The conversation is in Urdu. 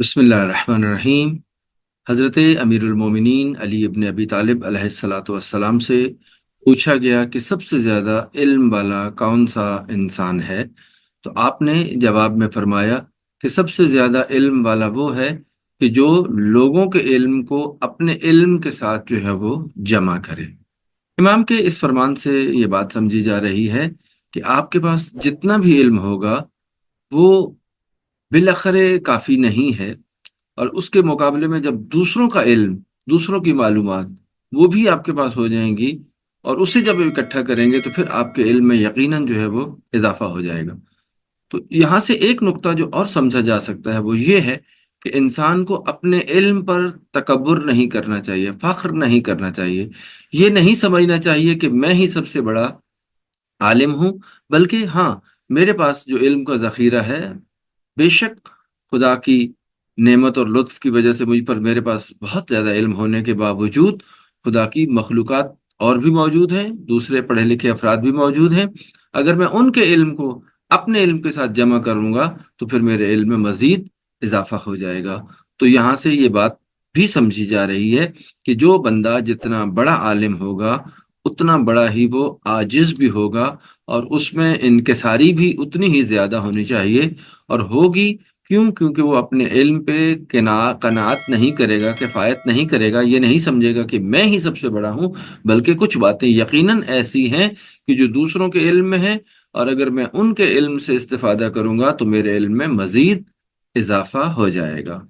بسم اللہ الرحمن الرحیم۔ حضرت امیر المومنین علی ابن ابی طالب علیہ السلاۃ والسلام سے پوچھا گیا کہ سب سے زیادہ علم والا کون سا انسان ہے؟ تو آپ نے جواب میں فرمایا کہ سب سے زیادہ علم والا وہ ہے کہ جو لوگوں کے علم کو اپنے علم کے ساتھ جو ہے وہ جمع کرے۔ امام کے اس فرمان سے یہ بات سمجھی جا رہی ہے کہ آپ کے پاس جتنا بھی علم ہوگا وہ بالآخر کافی نہیں ہے اور اس کے مقابلے میں جب دوسروں کا علم، دوسروں کی معلومات وہ بھی آپ کے پاس ہو جائیں گی اور اسے جب اکٹھا کریں گے تو پھر آپ کے علم میں یقیناً جو ہے وہ اضافہ ہو جائے گا۔ تو یہاں سے ایک نقطہ جو اور سمجھا جا سکتا ہے وہ یہ ہے کہ انسان کو اپنے علم پر تکبر نہیں کرنا چاہیے، فخر نہیں کرنا چاہیے۔ یہ نہیں سمجھنا چاہیے کہ میں ہی سب سے بڑا عالم ہوں، بلکہ ہاں میرے پاس جو علم کا ذخیرہ ہے بے شک خدا کی نعمت اور لطف کی وجہ سے مجھ پر میرے پاس بہت زیادہ علم ہونے کے باوجود خدا کی مخلوقات اور بھی موجود ہیں، دوسرے پڑھے لکھے افراد بھی موجود ہیں۔ اگر میں ان کے علم کو اپنے علم کے ساتھ جمع کروں گا تو پھر میرے علم میں مزید اضافہ ہو جائے گا۔ تو یہاں سے یہ بات بھی سمجھی جا رہی ہے کہ جو بندہ جتنا بڑا عالم ہوگا، اتنا بڑا ہی وہ آجز بھی ہوگا اور اس میں انکساری بھی اتنی ہی زیادہ ہونی چاہیے اور ہوگی کیوں؟ کیونکہ وہ اپنے علم پہ قناعت نہیں کرے گا، کفایت نہیں کرے گا، یہ نہیں سمجھے گا کہ میں ہی سب سے بڑا ہوں، بلکہ کچھ باتیں یقیناً ایسی ہیں کہ جو دوسروں کے علم میں ہیں اور اگر میں ان کے علم سے استفادہ کروں گا تو میرے علم میں مزید اضافہ ہو جائے گا۔